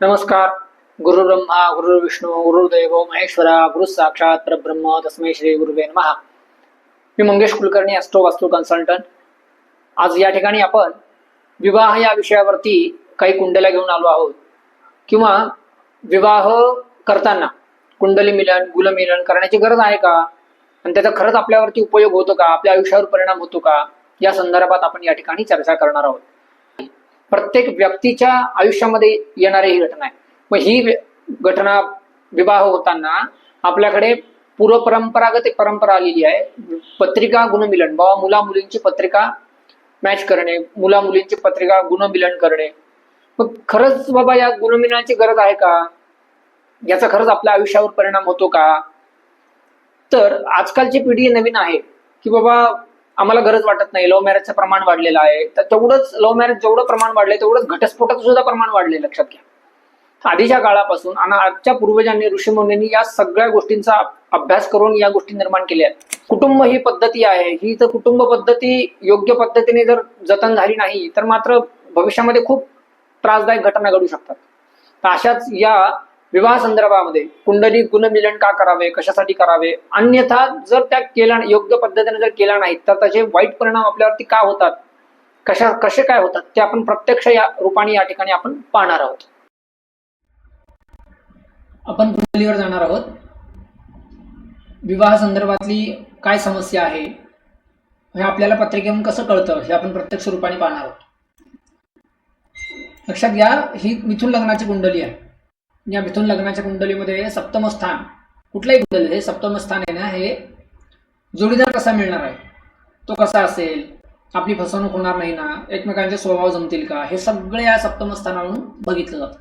नमस्कार. गुरु ब्रह्मा गुरु विष्णू गुरुदेव महेश्वरा गुरु साक्षात परब्रह्म तस्मै श्री गुरुवे महा मी मंगेश कुलकर्णी ॲस्ट्रो वास्तू कन्सल्टंट. आज या ठिकाणी आपण विवाह या विषयावरती काही कुंडल्या घेऊन आलो आहोत. किंवा विवाह करताना कुंडली मिलन गुलमिलन करण्याची गरज आहे का? आणि त्याचा खरंच आपल्यावरती उपयोग होतो का? आपल्या आयुष्यावर परिणाम होतो का? या संदर्भात आपण या ठिकाणी चर्चा करणार आहोत. प्रत्येक व्यक्तीच्या आयुष्यामध्ये येणारी ही घटना आहे. मग ही घटना विवाह होताना आपल्याकडे पूर्वपरंपरागत एक परंपरा आलेली आहे. पत्रिका गुणमिलन. बाबा मुला मुलींची पत्रिका मॅच करणे मुला मुलींची पत्रिका गुणमिलन करणे. मग खरंच बाबा या गुणमिलनाची गरज आहे का? याचा खरंच आपल्या आयुष्यावर परिणाम होतो का? तर आजकालची पिढी नवीन आहे की बाबा आम्हाला गरज वाटत नाही. लव्ह मॅरेजचं प्रमाण वाढलेलं आहे. तर तेवढंच लव्ह मॅरेज जेवढं प्रमाण वाढलंय तेवढंच घटस्फोटाचं सुद्धा प्रमाण वाढले लक्षात घ्या. आधीच्या काळापासून आणि आजच्या पूर्वजांनी ऋषीमुनींनी या सगळ्या गोष्टींचा अभ्यास करून या गोष्टी निर्माण केल्या आहेत. कुटुंब ही पद्धती आहे. ही तर कुटुंब पद्धती योग्य पद्धतीने जर जतन झाली नाही तर मात्र भविष्यामध्ये खूप त्रासदायक घटना घडू शकतात. अशाच या विवाह संदर्भामध्ये कुंडली गुणमिलन का करावे कशासाठी करावे? अन्यथा जर त्या केल्या योग्य पद्धतीने जर केला नाही तर त्याचे वाईट परिणाम आपल्यावरती का होतात? कशा कसे काय होतात? ते आपण प्रत्यक्ष या रूपाने या ठिकाणी आपण पाहणार आहोत. आपण कुंडलीवर जाणार आहोत. विवाह संदर्भातली काय समस्या आहे? हे आपल्याला पत्रिकेतून कसं कळतं? हे आपण प्रत्यक्ष रूपाने पाहणार आहोत. लक्षात घ्या ही मिथुन लग्नाची कुंडली आहे. या मिथुन लग्नाच्या कुंडलीमध्ये सप्तम स्थान. कुठलंही कुंडली हे सप्तम स्थान आहे ना हे जोडीदार कसा मिळणार आहे? तो कसा असेल? आपली फसवणूक होणार नाही ना? एकमेकांचे स्वभाव जमतील का? हे सगळे या सप्तम स्थानावरून बघितलं जातं.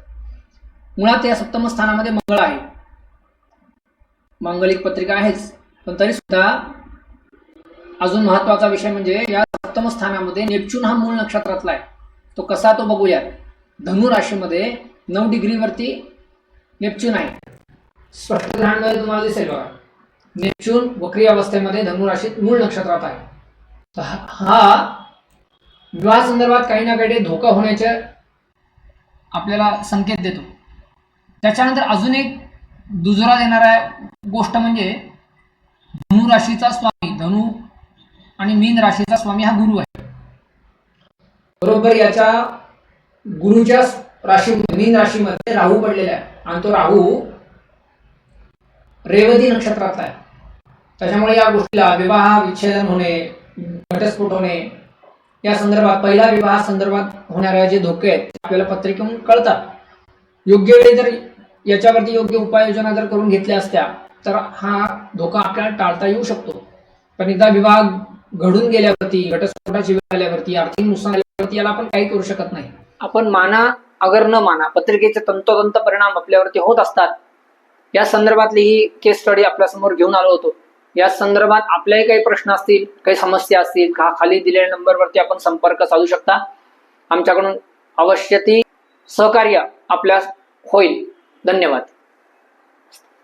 मुळात या सप्तम स्थानामध्ये मंगळ आहे. मांगलिक पत्रिका आहेच पण तरी सुद्धा अजून महत्त्वाचा विषय म्हणजे या सप्तम स्थानामध्ये नेपच्यून हा मूळ नक्षत्रातला आहे. तो कसा तो बघूयात. धनु राशीमध्ये नऊ डिग्रीवरती नेपच्यून आहे. स्पष्ट ग्रहांमध्ये तुम्हाला दिसेल बघा. नेपच्यून वक्री अवस्थेमध्ये धनु राशीत मूळ नक्षत्रात आहे. तर हा- हा विवाह संदर्भात काही ना काही धोका होण्याचे आपल्याला संकेत देतो. त्याच्यानंतर अजून एक दुजोरा देणारा गोष्ट म्हणजे धनु राशीचा स्वामी धनु आणि मीन राशीचा स्वामी हा गुरु आहे. बरोबर याच्या गुरुच्या राशी मीन राशीमध्ये राहू पडलेला आहे. आणि तो राहू रेवती नक्षत्रातला आहे. त्याच्यामुळे या गोष्टीला विवाह विच्छेदन होणे घटस्फोट होणे या संदर्भात पहिला विवाह संदर्भात होणाऱ्या जे धोके आहेत आपल्याला पत्रिकेतून कळतात. योग्य वेळी जर याच्यावरती योग्य उपाययोजना जर करून घेतल्या असत्या तर हा धोका आपल्याला टाळता येऊ शकतो. पण एकदा विवाह घडून गेल्यावरती घटस्फोटाची वेळ आल्यावरती आर्थिक नुकसान आल्यावरती याला आपण काही करू शकत नाही. आपण माना अगर न माना पत्रिकेचे तंतोतंत परिणाम आपल्यावरती होत असतात. या संदर्भातली ही केस स्टडी आपल्यासमोर घेऊन आलो होतो. या संदर्भात आपल्याही काही प्रश्न असतील काही समस्या असतील का खाली दिलेल्या नंबरवरती आपण संपर्क साधू शकता? आमच्याकडून अवश्य ती सहकार्य आपल्यास होईल. धन्यवाद.